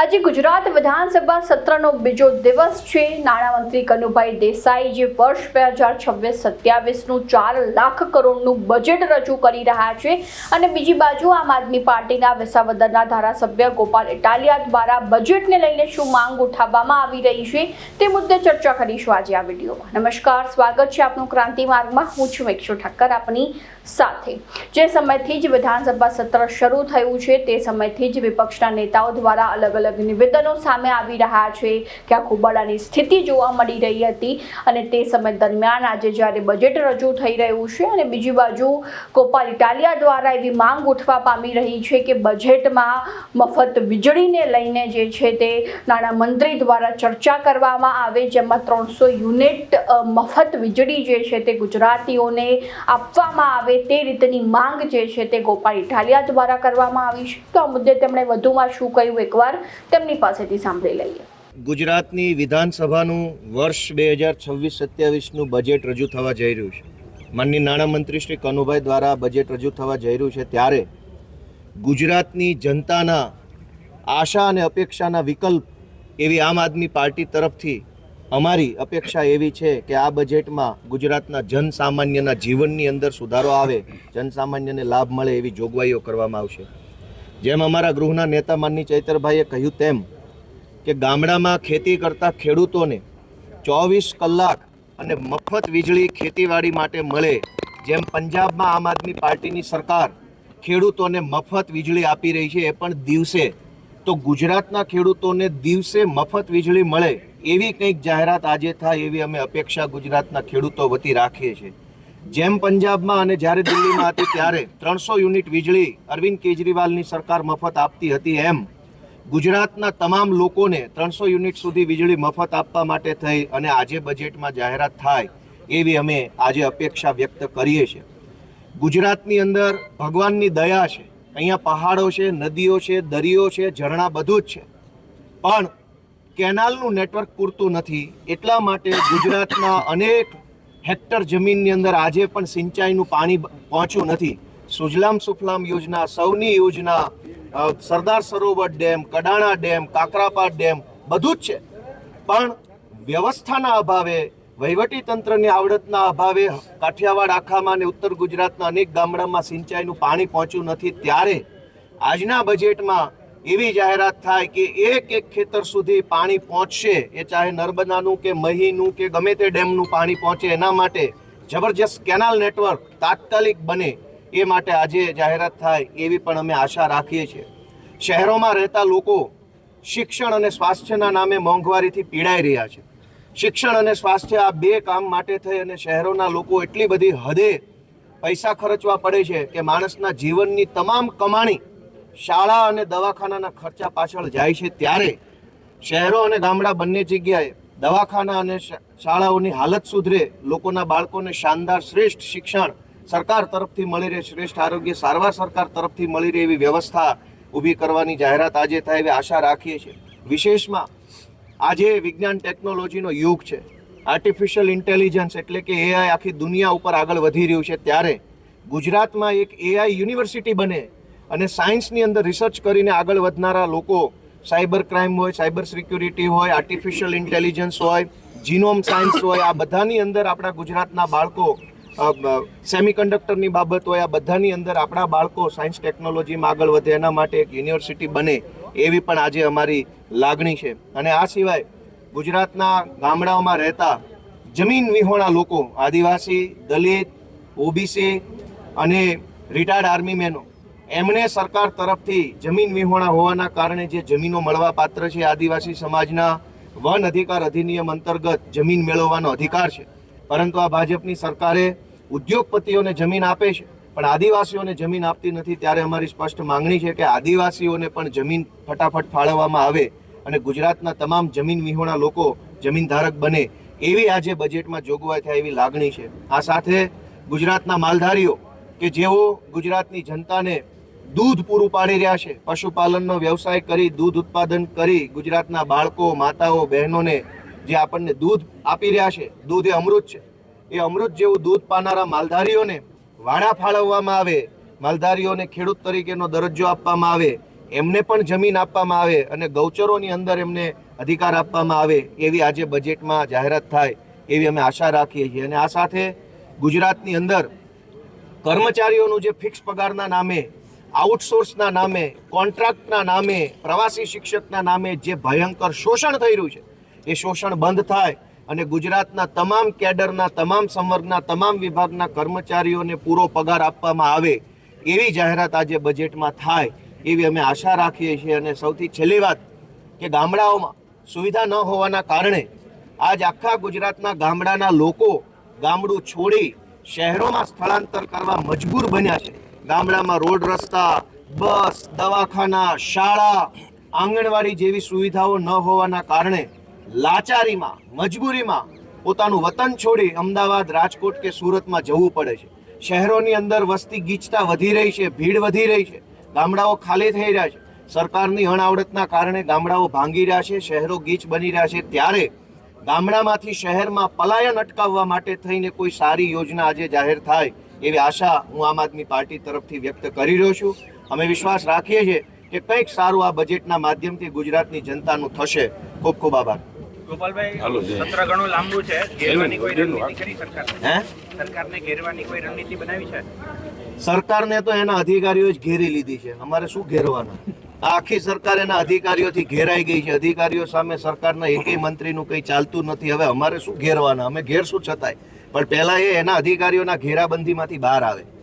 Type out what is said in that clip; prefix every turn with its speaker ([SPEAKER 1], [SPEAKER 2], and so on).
[SPEAKER 1] આજે ગુજરાત વિધાનસભા સત્રનો બીજો દિવસ છે. નાણામંત્રી કનુભાઈ દેસાઈ જે વર્ષ બે હજાર છવ્વીસ સત્યાવીસનું ચાર લાખ કરોડનું બજેટ રજૂ કરી રહ્યા છે. અને બીજી બાજુ આમ આદમી પાર્ટીના વિસાવદરના ધારાસભ્ય ગોપાલ ઇટાલિયા દ્વારા બજેટને લઈને શું માંગ ઉઠાવવામાં આવી રહી છે તે મુદ્દે ચર્ચા કરીશું આજે આ વિડીયોમાં. નમસ્કાર, સ્વાગત છે આપનું ક્રાંતિ માર્ગમાં. હું છું મેક્ષુ ઠક્કર. આપની સાથે. જે સમયથી જ વિધાનસભા સત્ર શરૂ થયું છે, તે સમયથી જ વિપક્ષના નેતાઓ દ્વારા અલગ અલગ નિવેદનો સામે આવી રહ્યા છે કે આ કુબડાની સ્થિતિ જોવા મળી રહી હતી અને તે સમય દરમિયાન આજે જ્યારે બજેટ રજૂ થઈ રહ્યું છે અને બીજી બાજુ ગોપાલ ઇટાલિયા દ્વારા એવી માંગ ઉઠવા પામી રહી છે કે બજેટમાં મફત વીજળીને લઈને જે છે તે નાણામંત્રી દ્વારા ચર્ચા કરવામાં આવે, જેમાં ત્રણસો યુનિટ મફત વીજળી જે છે તે ગુજરાતીઓને આપવામાં આવે તે રીતની માંગ જે છે તે ગોપાલ ઇટાલિયા દ્વારા કરવામાં આવી છે. તો આ મુદ્દે તેમણે વધુમાં શું કહ્યું એકવાર તેમની પાસેથી સાંભળી લઈએ.
[SPEAKER 2] ગુજરાતની વિધાનસભાનું વર્ષ બે હજાર છવ્વીસ સત્યાવીસનું બજેટ રજૂ થવા જઈ રહ્યું છે. માનની નાણામંત્રી શ્રી કનુભાઈ દ્વારા બજેટ રજૂ થવા જઈ રહ્યું છે ત્યારે ગુજરાતની જનતાના આશા અને અપેક્ષાના વિકલ્પ એવી આમ આદમી પાર્ટી તરફથી અમારી અપેક્ષા એવી છે કે આ બજેટમાં ગુજરાતના જનસામાન્યના જીવનની અંદર સુધારો આવે, જનસામાન્યને લાભ મળે એવી જોગવાઈઓ કરવામાં આવશે. જેમ અમારા ગૃહના નેતા માનની ચૈતરભાઈએ કહ્યું તેમ કે ગામડામાં ખેતી કરતા ખેડૂતોને ચોવીસ કલાક અને મફત વીજળી ખેતીવાડી માટે મળે, જેમ પંજાબમાં આમ આદમી પાર્ટીની સરકાર ખેડૂતોને મફત વીજળી આપી રહી છે એ પણ દિવસે, તો ગુજરાતના ખેડૂતોને દિવસે મફત વીજળી મળે એવી કંઈક જાહેરાત આજે થાય એવી અમે અપેક્ષા ગુજરાતના ખેડૂતો વતી રાખીએ છીએ. જેમ પંજાબમાં અને જ્યારે દિલ્હીમાં હતી ત્યારે ત્રણસો યુનિટ વીજળી અરવિંદ કેજરીવાલની સરકાર મફત આપતી હતી એમ ગુજરાતના તમામ લોકોને ત્રણસો યુનિટ સુધી વીજળી મફત આપવા માટે થઈ અને આજે બજેટમાં જાહેરાત થાય એવી અમે આજે અપેક્ષા વ્યક્ત કરીએ છીએ. ગુજરાતની અંદર ભગવાનની દયા છે. અહીંયા પહાડો છે, નદીઓ છે, દરિયો છે, ઝરણા બધું જ છે. પણ કેનાલનું નેટવર્ક પૂરતું નથી. એટલા માટે ગુજરાતના અનેક હેક્ટર જમીનની અંદર આજે પણ સિંચાઈનું પાણી પહોંચ્યું નથી. સુજલામ સુફલામ યોજના સૌની યોજના Sardar Sarovar dam, Kadana dam, Kakrapar dam, બધું જ છે. પણ વ્યવસ્થાના અભાવે, વહીવટી તંત્રની આવડતના અભાવે, કાઠિયાવાડ, આખામાં અને ઉત્તર ગુજરાતના અનેક ગામડામાં સિંચાઈનું પાણી પહોંચ્યું નથી. ત્યારે આજના બજેટમાં એવી જાહેરાત થાય કે એક એક ખેતર સુધી પાણી પહોંચશે. એ ચાહે નર્મદાનું કે મહીનું કે ગમે તે ડેમનું પાણી પહોંચે, એના માટે જબરજસ્ત કેનાલ નેટવર્ક તાત્કાલિક બને. એ માટે આજે જાહેરાત થાય એવી પણ અમે આશા રાખીએ છીએ. શહેરોમાં રહેતા લોકો શિક્ષણ અને સ્વાસ્થ્યના નામે મોંઘવારીથી પીડાઈ રહ્યા છે. શિક્ષણ અને સ્વાસ્થ્ય આ બે કામ માટે થઈ અને શહેરોના લોકો એટલી બધી હદે પૈસા ખર્ચવા પડે છે કે માણસના જીવનની તમામ કમાણી શાળા અને દવાખાનાના ખર્ચા પાછળ જાય છે ત્યારે શહેરો અને ગામડા બંને જગ્યાએ દવાખાના અને શાળાઓની હાલત સુધરે લોકોના બાળકોને શાનદાર શ્રેષ્ઠ શિક્ષણ સરકાર તરફથી મળી રહે, શ્રેષ્ઠ આરોગ્ય સારવાર સરકાર તરફથી મળી રહે એવી વ્યવસ્થા ઊભી કરવાની જાહેરાત આજે થાય એવી આશા રાખીએ છીએ. વિશેષમાં આજે વિજ્ઞાન ટેકનોલોજીનો યુગ છે. આર્ટિફિશિયલ ઇન્ટેલિજન્સ એટલે કે એઆઈ આખી દુનિયા ઉપર આગળ વધી રહ્યું છે. ત્યારે ગુજરાતમાં એક એઆઈ યુનિવર્સિટી બને અને સાયન્સની અંદર રિસર્ચ કરીને આગળ વધનારા લોકો, સાયબર ક્રાઇમ હોય, સાયબર સિક્યુરિટી હોય આર્ટિફિશિયલ ઇન્ટેલિજન્સ હોય જીનોમ સાયન્સ હોય, આ બધાની અંદર આપણા ગુજરાતના બાળકો સેમિકન્ડક્ટરની બાબત હોય, આ બધાની અંદર આપણા બાળકો સાયન્સ ટેકનોલોજીમાં આગળ વધે, એના માટે એક યુનિવર્સિટી બને એવી પણ આજે અમારી લાગણી છે. અને આ સિવાય ગુજરાતના ગામડાઓમાં રહેતા જમીન વિહોણા લોકો, આદિવાસી, દલિત, ઓબીસી અને રિટાયર્ડ આર્મી મેનો એમણે સરકાર તરફથી જમીન વિહોણા હોવાના કારણે જે જમીનો મળવા પાત્ર છે આદિવાસી સમાજના વન અધિકાર અધિનિયમ અંતર્ગત જમીન મેળવવાનો અધિકાર છે. પરંતુ આ ભાજપની સરકારે ઉદ્યોગપતિઓને જમીન આપે છે, પણ આદિવાસીઓને જમીન આપતી નથી ત્યારે અમારી સ્પષ્ટ માંગણી છે કે આદિવાસીઓને પણ જમીન ફટાફટ ફાળવવામાં આવે અને ગુજરાતના તમામ જમીન વિહોણા લોકો જમીન ધારક બને એવી આજે બજેટમાં જોગવાઈ થાય એવી લાગણી છે. આ સાથે ગુજરાતના માલધારીઓ કે જેઓ ગુજરાતની જનતાને દૂધ પૂરું પાડી રહ્યા છે. પશુપાલનનો વ્યવસાય કરી દૂધ ઉત્પાદન કરી ગુજરાતના બાળકો, માતાઓ, બહેનોને જે આપણને દૂધ આપી રહ્યા છે, દૂધ એ અમૃત છે. એ અમૃત જેવું દૂધ પાનારા માલધારીઓને વાડા ફાળવવામાં આવે, માલધારીઓને ખેડૂત તરીકેનો દરજ્જો આપવામાં આવે, એમને પણ જમીન આપવામાં આવે અને ગૌચરોની અંદર એમને અધિકાર આપવામાં આવે એવી આજે બજેટમાં જાહેરાત થાય એવી અમે આશા રાખીએ છીએ. અને આ સાથે ગુજરાતની અંદર કર્મચારીઓનું જે ફિક્સ પગારના નામે આઉટસોર્સના નામે, કોન્ટ્રાક્ટના નામે, પ્રવાસી શિક્ષકના નામે જે ભયંકર શોષણ થઈ રહ્યું છે, એ શોષણ બંધ થાય અને ગુજરાતના તમામ કેડરના, તમામ સંવર્ગના, તમામ વિભાગના કર્મચારીઓને પૂરો પગાર આપવામાં આવે એવી જાહેરાત આજે બજેટમાં થાય એવી અમે આશા રાખીએ છીએ. અને સૌથી છેલ્લી વાત કે ગામડાઓમાં સુવિધા ન હોવાના કારણે આજ આખા ગુજરાતના ગામડાના લોકો ગામડું છોડી શહેરોમાં સ્થળાંતર કરવા મજબૂર બન્યા છે. ગામડામાં રોડ રસ્તા, બસ, દવાખાના, શાળા, આંગણવાડી જેવી સુવિધાઓ ન હોવાના કારણે લાચારીમાં, મજબૂરીમાં પોતાનું વતન છોડી અમદાવાદ, રાજકોટ કે સુરતમાં જવું પડે છે. શહેરોની અંદર વસ્તી ગીચતા વધી રહી છે, ભીડ વધી રહી છે, ગામડાઓ ખાલી થઈ રહ્યા છે. સરકારની અણાવડતના કારણે ગામડાઓ ભાંગી રહ્યા છે, શહેરો ગીચ બની રહ્યા છે. ત્યારે ગામડામાંથી શહેરમાં પલાયન અટકાવવા માટે થઈને કોઈ સારી યોજના આજે જાહેર થાય. એવી આશા હું આમ આદમી પાર્ટી તરફથી વ્યક્ત કરી રહ્યો છું. અમે વિશ્વાસ રાખીએ છીએ કે કંઈક સારું આ બજેટના માધ્યમથી ગુજરાતની જનતાનું થશે. ખૂબ ખૂબ આભાર.
[SPEAKER 3] ગોપાલભાઈ સત્ર ઘણું લાંબુ છે. ઘેરવાની કોઈ રણનીતિ કરી સરકાર
[SPEAKER 2] હે?
[SPEAKER 3] સરકારને ઘેરવાની કોઈ રણનીતિ બનાવી છે?
[SPEAKER 2] સરકારને તો એના અધિકારીઓ જ ઘેરી લીધી છે. અમારે શું ઘેરવાના? આખી સરકાર એના અધિકારીઓથી ઘેરાઈ ગઈ છે. અધિકારીઓ સામે સરકારના એકેય મંત્રીનું કંઈ ચાલતું નથી. હવે અમારે શું ઘેરવાના? અમે ઘેરશું છતાંય? પણ પહેલા એ એના અધિકારીઓના ઘેરાબંધીમાંથી બહાર આવે.